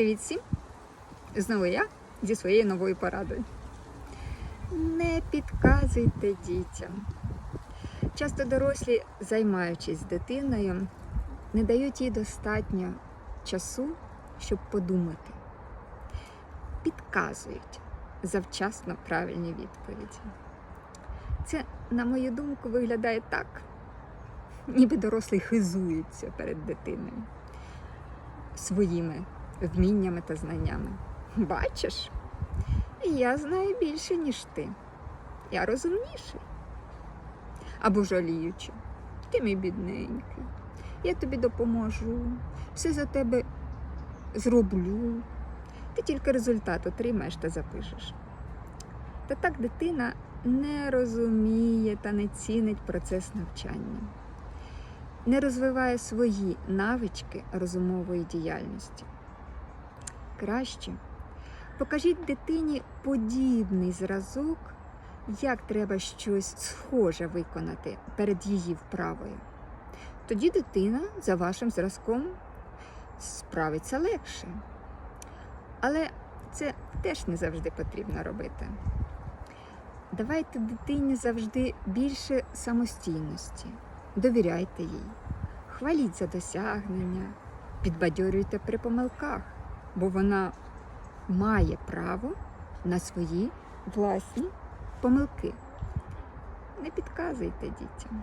Привіт всім! Знову я зі своєю новою порадою. Не підказуйте дітям. Часто дорослі, займаючись дитиною, не дають їй достатньо часу, щоб подумати. Підказують завчасно правильні відповіді. Це, на мою думку, виглядає так, ніби дорослий хизується перед дитиною своїми вміннями та знаннями. Бачиш, я знаю більше, ніж ти. Я розумніший. Або жаліючи, ти мій бідненький, я тобі допоможу, все за тебе зроблю. Ти тільки результат отримаєш та запишеш. Та так дитина не розуміє та не цінить процес навчання, не розвиває свої навички розумової діяльності. Краще покажіть дитині подібний зразок, як треба щось схоже виконати перед її вправою. Тоді дитина за вашим зразком справиться легше. Але це теж не завжди потрібно робити. Давайте дитині завжди більше самостійності, довіряйте їй, хваліть за досягнення, підбадьорюйте при помилках, бо вона має право на свої власні помилки. Не підказуйте дітям.